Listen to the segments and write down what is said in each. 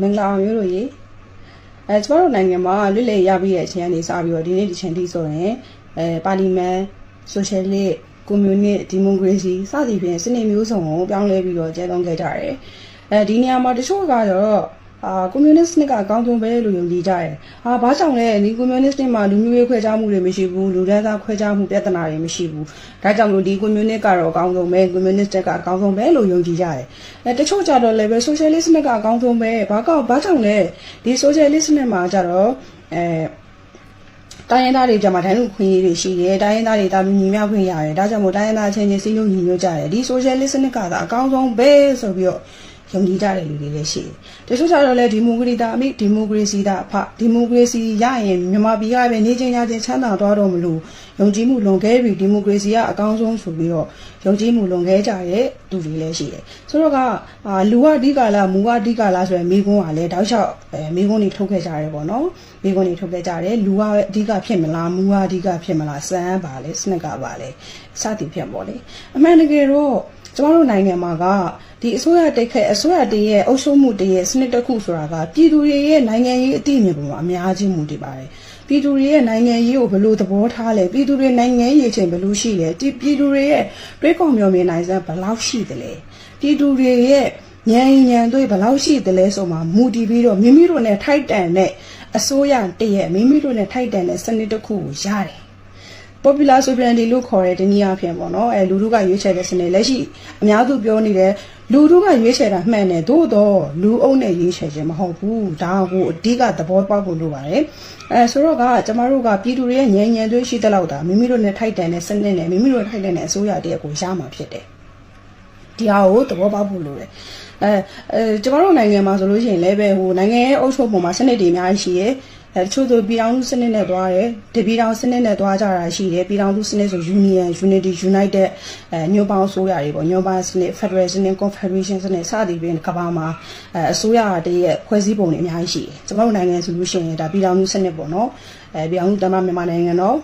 မင်္ဂလာအောင်မျိုးတို့ရေအဲကျမတို့နိုင်ငံမှာလွတ်လပ်ရပြီးတဲ့အချိန်ကနေစပြီးတော့ဒီနေ့ဒီချိန်ထိဆိုရင်အဲပါလီမန်ဆိုရှယ်လစ်ကွန်မြူနစ်ဒီမိုကရေစီစသည်ဖြင့်စနစ်မျိုးစုံကိုပြောင်းလဲပြီးတော့ကျဲသုံးခဲ့ကြတယ်အဲဒီနေရာမှာတချို့ကတော့ အာကွန်မြူနစ်စနစ်ကအကောင်းဆုံးပဲလို့ယုံကြည်ကြတယ်။အာဘာကြောင့်လဲဒီကွန်မြူနစ်စနစ်မှာလူမျိုးရေးခွဲခြားမှုတွေမရှိဘူးလူဒန်းစားခွဲခြားမှုပြဿနာတွေမရှိဘူး။ဒါကြောင့်မလို့ဒီကွန်မြူနစ်ကတော့အကောင်းဆုံးပဲကွန်မြူနစ်တက်ကအကောင်းဆုံးပဲလို့ယုံကြည်ကြတယ်။အဲတချို့ကြတော့လည်းပဲဆိုရှယ်လစ်စနစ်ကအကောင်းဆုံးပဲဘာကောဘာကြောင့်လဲဒီဆိုရှယ်လစ်စနစ်မှာကြတော့အဲတိုင်းရင်းသားတွေကြမှာတိုင်းလူခွင့်ရေးတွေရှိတယ်တိုင်းရင်းသားတွေတာလူညီမျှခွင့်ရတယ်ဒါကြောင့်မို့တိုင်းရင်းသားချင်းချင်းစည်းလုံးညီညွတ်ကြတယ်ဒီ socialist စနစ်ကသာအကောင်းဆုံးပဲဆိုပြီးတော့ ယုံကြည်ကြတဲ့လူတွေလည်းရှိတယ်တချို့ကျတော့လည်းဒီမိုကရေတာအမိဒီမိုကရေစီတာအဖဒီမိုကရေစီရရင်မြန်မာပြည်ကပဲနေချင်းရချင်းချမ်းသာသွားတော့မလို့ယုံကြည်မှုလွန်ခဲ့ပြီဒီမိုကရေစီကအကောင်းဆုံးဆိုပြီးတော့ယုံကြည်မှုလွန်ခဲ့ကြတဲ့သူတွေလည်းရှိတယ်ဆိုတော့ကအာလူကအဓိကလားမူကအဓိကလားဆိုရယ်မိကုန်းကလည်းတောက်လျှောက်အဲမိကုန်းတွေထုတ်ခဲ့ကြတယ်ပေါ့နော်မိကုန်းတွေထုတ်ခဲ့ကြတယ်လူကအဓိကဖြစ်မလားမူကအဓိကဖြစ်မလားစမ်းပါလေစနစ်ကပါလေစသည်ဖြင့်ပေါ့လေအမှန်တကယ်တော့ကျမတို့နိုင်ငံမှာက ဒီအစိုးရတိတ်ခက်အစိုးရတည်းရဲ့အုပ်ချုပ်မှုတည်းရဲ့စနစ်တစ်ခုဆိုတာကပြည်သူတွေရဲ့နိုင်ငံရေးအသိအမြင်ပေါ်မှာအများကြီးမူတည်ပါတယ်ပြည်သူတွေရဲ့နိုင်ငံရေးကိုဘယ်လိုသဘောထားလဲပြည်သူတွေနိုင်ငံရေးချိန်ဘယ်လိုရှိလဲဒီပြည်သူတွေရဲ့တွေးခေါ်မျှော်မြင်နိုင်စမ်းဘယ်လောက်ရှိသလဲပြည်သူတွေရဲ့ဉာဏ်ဉာဏ်တွေဘယ်လောက်ရှိသလဲဆိုမှမူတည်ပြီးတော့မိမိတို့နဲ့ထိုက်တန်တဲ့အစိုးရတည်းရဲ့မိမိတို့နဲ့ထိုက်တန်တဲ့စနစ်တစ်ခုကိုရတယ် popular sovereignty လို့ခေါ်တဲ့ဒီနည်းအားဖြင့်ပေါ့နော်အဲလူတို့ကရွေးချယ်တဲ့စနစ်လက်ရှိအများစုပြောနေတဲ့လူတို့ကရွေးချယ်တာမှန်တယ်သို့တော့လူအုပ်နဲ့ရွေးချယ်ခြင်းမဟုတ်ဘူးဒါကိုအဓိကသဘောပေါက်ဖို့လိုပါတယ်အဲဆိုတော့ကကျမတို့ကပြည်သူတွေရဲ့ဉာဏ်ဉာဏ်တွေရှိတဲ့လောက်တာမိမိတို့နဲ့ထိုက်တန်တဲ့စနစ်နဲ့မိမိတို့ထိုက်တန်တဲ့အစိုးရတည်းကိုရမှာဖြစ်တယ်ဒီဟာကိုသဘောပေါက်ဖို့လိုတယ်အဲအဲကျမတို့နိုင်ငံမှာဆိုလို့ရှိရင်လည်းပဲဟိုနိုင်ငံရဲ့အုပ်ချုပ်ပုံမှာစနစ်တွေအများကြီးရှိရဲ အဲတချို့ဆိုပြည်အောင်စုစနစ်နဲ့သွားတယ်တပြည်တော်စနစ်နဲ့သွားကြတာရှိတယ်ပြည်အောင်စုစနစ်ဆို Union Unity United အဲညွန့်ပေါင်းအစိုးရတွေပေါ့ညွန့်ပေါင်းစနစ် Federal စနစ် Confederation စနစ်စသည်ဖြင့်ကမ္ဘာမှာအဲအစိုးရတည်းရဲ့ဖွဲ့စည်းပုံတွေအများကြီးရှိတယ်ကျမတို့နိုင်ငံဆိုလို့ရှိရင်ဒါပြည်အောင်စုစနစ်ပေါ့နော်အဲပြည်အောင်စုတမမြန်မာနိုင်ငံတော့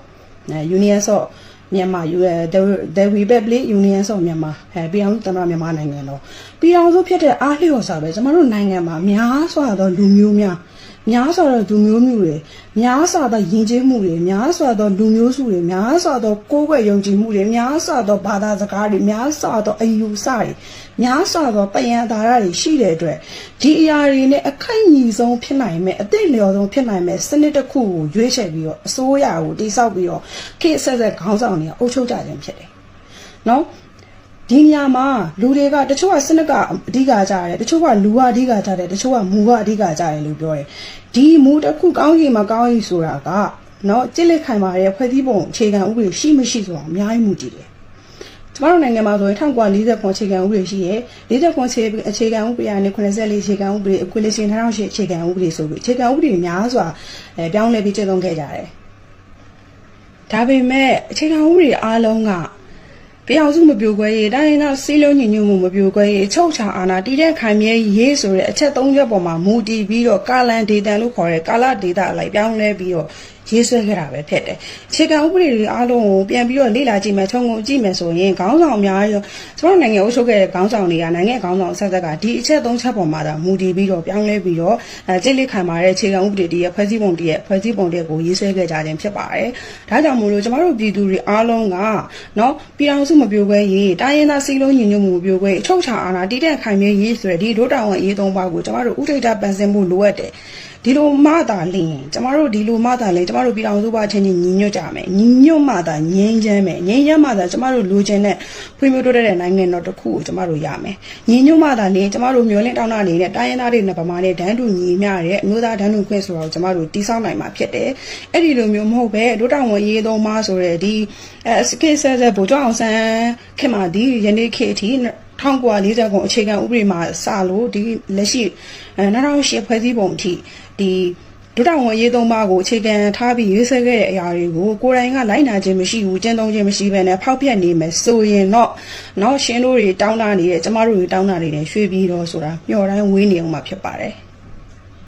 အဲ Union ဆိုမြန်မာ the the republic union ဆိုမြန်မာအဲပြည်အောင်စုသမ္မတမြန်မာနိုင်ငံတော့ပြည်အောင်စုဖြစ်တဲ့အားလျော်စွာပဲကျမတို့နိုင်ငံမှာများစွာသောလူမျိုးများ များစွာသောလူမျိုးမျိုးတွေများစွာသောယဉ်ကျေးမှုတွေများစွာသောလူမျိုးစုတွေများစွာသောကိုယ်ွယ်ယုံကြည်မှုတွေများစွာသောဘာသာစကားတွေများစွာသောအယူဆတွေများစွာသောပယံသာရတွေရှိတဲ့အတွက်ဒီအရာတွေနဲ့အခိုက်အညီဆုံးဖြစ်နိုင်မဲ့အသိလျော်ဆုံးဖြစ်နိုင်မဲ့စနစ်တစ်ခုကိုရွေးချယ်ပြီးတော့အစိုးရကိုတိစောက်ပြီးတော့ခေတ်ဆက်ဆက်ခေါင်းဆောင်တွေအုပ်ချုပ်ကြခြင်းဖြစ်တယ်။နော် ဒီနေရာမှာလူတွေကတချို့ကစနစ်ကအဓိကကြရတယ်တချို့ကလူကအဓိကကြတယ်တချို့ကမူကအဓိကကြတယ်လို့ပြောတယ်ဒီမူတစ်ခုကောင်းကြီးမကောင်းကြီးဆိုတာကနော်ကြစ်လက်ခံပါရဲ့ဖွဲ့စည်းပုံအခြေခံဥပဒေရှိမရှိဆိုတာအများကြီးမူတည်တယ်ကျမတို့နိုင်ငံမှာဆိုရင်1949အခြေခံဥပဒေရှိရယ်49အခြေခံဥပဒေနဲ့84အခြေခံဥပဒေအခွင့်အရေးရှင်2008အခြေခံဥပဒေဆိုပြီးအခြေခံဥပဒေများစွာအဲပြောင်းလဲပြီးကျင့်သုံးခဲ့ကြတယ်ဒါပေမဲ့အခြေခံဥပဒေအားလုံးက ပြောင်စုမပြိုကွဲရေးတိုင်းရင်းသားစီးလုံးညီညွတ်မှုမပြိုကွဲရေးချုပ်ချာအာဏာတည်တဲ့ခိုင်မြဲရေးဆိုတဲ့အချက်၃ချက်ပေါ်မှာမူတည်ပြီးတော့ကာလန်ဒေတာလို့ခေါ်တဲ့ကာလဒေတာအလိုက်ပြောင်းလဲပြီးတော့ ရေးဆွဲခဲ့တာပဲဖြစ်တယ်။ခြေကံဥပဒေတွေအားလုံးကိုပြန်ပြီးတော့လေ့လာကြည့်မယ်၊ခြုံငုံကြည့်မယ်ဆိုရင်ခေါင်းဆောင်များရောကျွန်တော်နိုင်ငံအုပ်ချုပ်ခဲ့တဲ့ခေါင်းဆောင်တွေကနိုင်ငံခေါင်းဆောင်ဆက်ဆက်ကဒီအချက်၃ချက်ပေါ်မှာဒါမူတည်ပြီးတော့ပြောင်းလဲပြီးတော့အဲကြိတ်လိခံပါတဲ့ခြေကံဥပဒေတည်းရဲ့ဖွဲ့စည်းပုံတည်းရဲ့ဖွဲ့စည်းပုံတည်းကိုရေးဆွဲခဲ့ကြခြင်းဖြစ်ပါတယ်။ဒါကြောင့်မို့လို့ကျွန်တော်တို့ပြည်သူတွေအားလုံးကနော်ပြည်အောင်စုမပြိုကွဲရေးတိုင်းရင်းသားစီးလုံးညီညွတ်မှုမပြိုကွဲအချုပ်ချာအာဏာတည်တဲ့ခိုင်မြဲရေးဆိုတဲ့ဒီဒုတာဝန်ရေးသုံးပါးကိုကျွန်တော်တို့ဥထိတ်တာပန်ဆင်မှုလိုအပ်တယ်။ဒီလိုမှသာလင်းကျမတို့ဒီလိုမှသာလင်းကျမတို့ပြည်တော်စုပါချင်းချင်းညီညွတ်ကြမယ်ညီညွတ်မှသာငြိမ်းချမ်းမယ်ငြိမ်းချမ်းမှသာကျမတို့လိုချင်တဲ့ဖွံ့ဖြိုးတိုးတက်တဲ့နိုင်ငံတော်တစ်ခုကိုကျမတို့ရမယ်ညီညွတ်မှသာလင်းကျမတို့မျိုးလင့်တောင်းတနေတဲ့တိုင်းရင်းသားတွေနဲ့ဗမာနဲ့ဒန်းတူညီမျှတဲ့အမျိုးသားဒန်းတူခွင့်ဆိုတာကိုကျမတို့တိစောက်နိုင်မှာဖြစ်တယ်အဲ့ဒီလိုမျိုးမဟုတ်ပဲဒုတောင်ဝင်ရေးသုံးပါဆိုတဲ့ဒီအဲစကေဆက်ဆက်ဗိုလ်ချုပ်အောင်ဆန်းခင်မှာဒီယနေ့ခေတ်အထိ1940ခုအခြေခံဥပဒေမှာစလို့ဒီလက်ရှိ2008ဖွဲ့စည်းပုံအထိဒီ ဒုတာဝန်ရေးသုံးပါးကိုအခြေခံထားပြီးရွေးဆဲခဲ့တဲ့အရာတွေကိုကိုယ်တိုင်ကလိုက်နာခြင်းမရှိဘူးကျင့်သုံးခြင်းမရှိဘဲနဲ့ဖောက်ပြက်နေမယ်ဆိုရင်တော့နောက်ရှင်တို့တွေတောင်းတာနေတယ်ကျမတို့တွေတောင်းတာနေတယ်ရွှေပြီးတော့ဆိုတာမျှော်တိုင်းဝေးနေအောင်မှဖြစ်ပါတယ်။